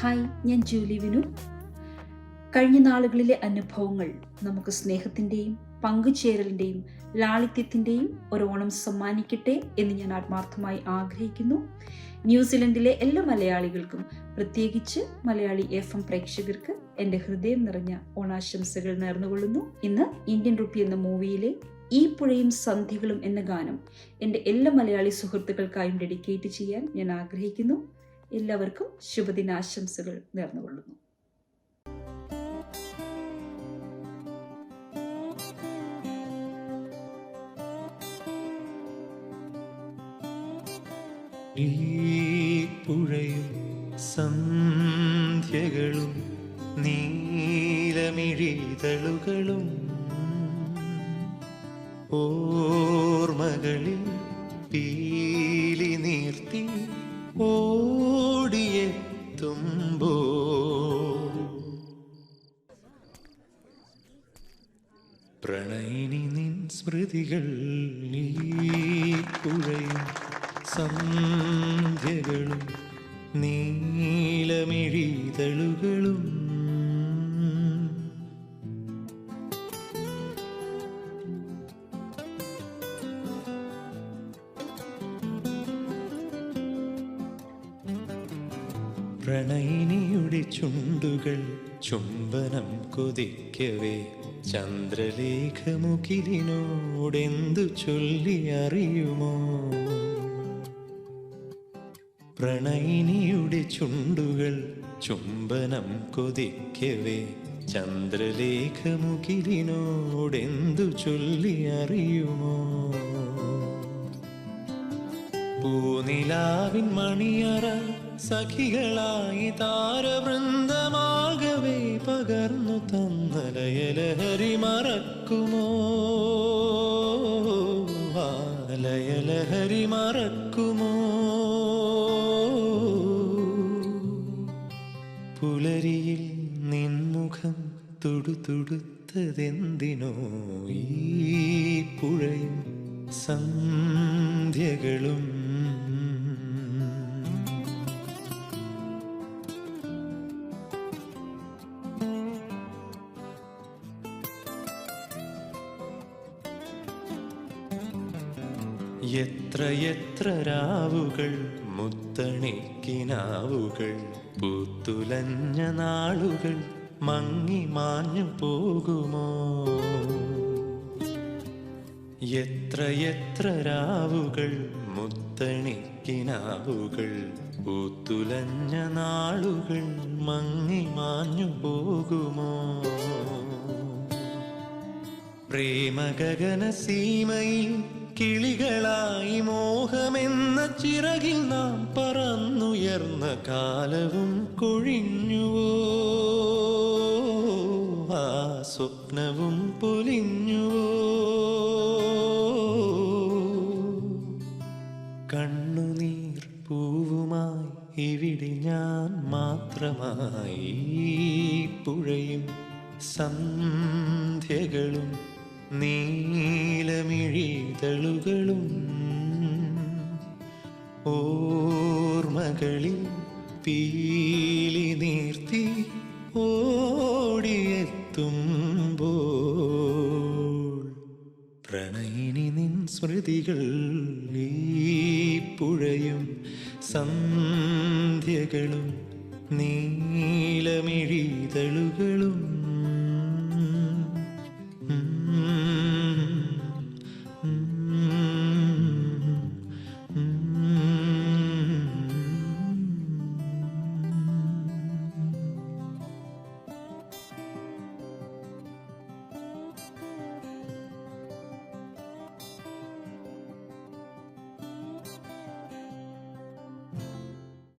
Hi ഞാൻ Julie Vinu. കഴിഞ്ഞ നാളുകളിലെ അനുഭവങ്ങൾ നമുക്ക് സ്നേഹത്തിന്റെയും പങ്കുചേരലിന്റെയും ലാളിത്യത്തിന്റെയും ഒരു ഓണം സമ്മാനിക്കട്ടെ എന്ന് ഞാൻ ആത്മാർത്ഥമായി ആഗ്രഹിക്കുന്നു. ന്യൂസിലൻഡിലെ എല്ലാ മലയാളികൾക്കും പ്രത്യേകിച്ച് മലയാളി എഫ് എം പ്രേക്ഷകർക്ക് എന്റെ ഹൃദയം നിറഞ്ഞ ഓണാശംസകൾ നേർന്നുകൊള്ളുന്നു. ഇന്ന് ഇന്ത്യൻ റുപ്പി എന്ന മൂവിയിലെ ഈ പുഴയും സന്ധികളും എന്ന ഗാനം എന്റെ എല്ലാ മലയാളി സുഹൃത്തുക്കൾക്കായും ഡെഡിക്കേറ്റ് ചെയ്യാൻ ഞാൻ ആഗ്രഹിക്കുന്നു. എല്ലാവർക്കും ശുഭദിനാശംസകൾ നേർന്നുകൊള്ളുന്നു. ഈ പുഴയും സന്ധ്യകളും നീലമിഴിതളുകളും ഓർമ്മകളിൽ പീലി നീർത്തി ഓടിയെത്തുമ്പോ പ്രണയിനി നിൻ സ്മൃതികൾ നീ സന്ധ്യകളും നീലമിഴിതളുകളും പ്രണയിനിയുടെ ചുണ്ടുകൾ ചുംബനം കൊതിക്കവേ. ചന്ദ്രലേഖമുകിലിനോടെന്തു ചൊല്ലി അറിയുമോ? പ്രണയിനിയുടെ ചുണ്ടുകൾ ചുംബനം കൊതിക്കവേ. ചന്ദ്രലേഖമുകിലിനോടെന്തു ചൊല്ലി അറിയുമോ? പൂനിലാവിൻ മണിയറ സഖികളായി താരവൃന്ദമാകവേ പകർന്നു തന്നലയലഹരി മറക്കുമോ ആലയലഹരി ലയലഹരി മറക്കുമോ പുലരിയിൽ നിൻമുഖം തുടുതുടുത്തതെന്തിനോ? ഈ പുഴയും സന്ധ്യകളും എത്ര എത്ര രാവുകൾ മുത്തണിക്കിനാവുകൾ. പൂത്തുലഞ്ഞ നാളുകൾ മങ്ങി മാഞ്ഞു പോകുമോ? എത്ര എത്ര രാവുകൾ മുത്തണിക്കിനാവുകൾ. പൂത്തുലഞ്ഞ നാളുകൾ മങ്ങി മാഞ്ഞു പോകുമോ? പ്രേമഗഗന സീമയിൽ കിളികളായി മോഹമെന്ന ചിറകിൽ നാം പറന്നുയർന്ന കാലവും കൊഴിഞ്ഞുവോ? ആ സ്വപ്നവും പൊലിഞ്ഞുവോ? കണ്ണുനീർ പൂവുമായി ഇവിടെ ഞാൻ മാത്രമായി പുഴയും സന്ധ്യകളും നീലമിഴിതളുകളും ഓർമ്മകളിൽ പീലി നീർത്തി ഓടിയെത്തുമ്പോൾ പ്രണയിനി നിൻ സ്മൃതികൾ പുഴയും സന്ധ്യകളും നീലമിഴിതളുകളും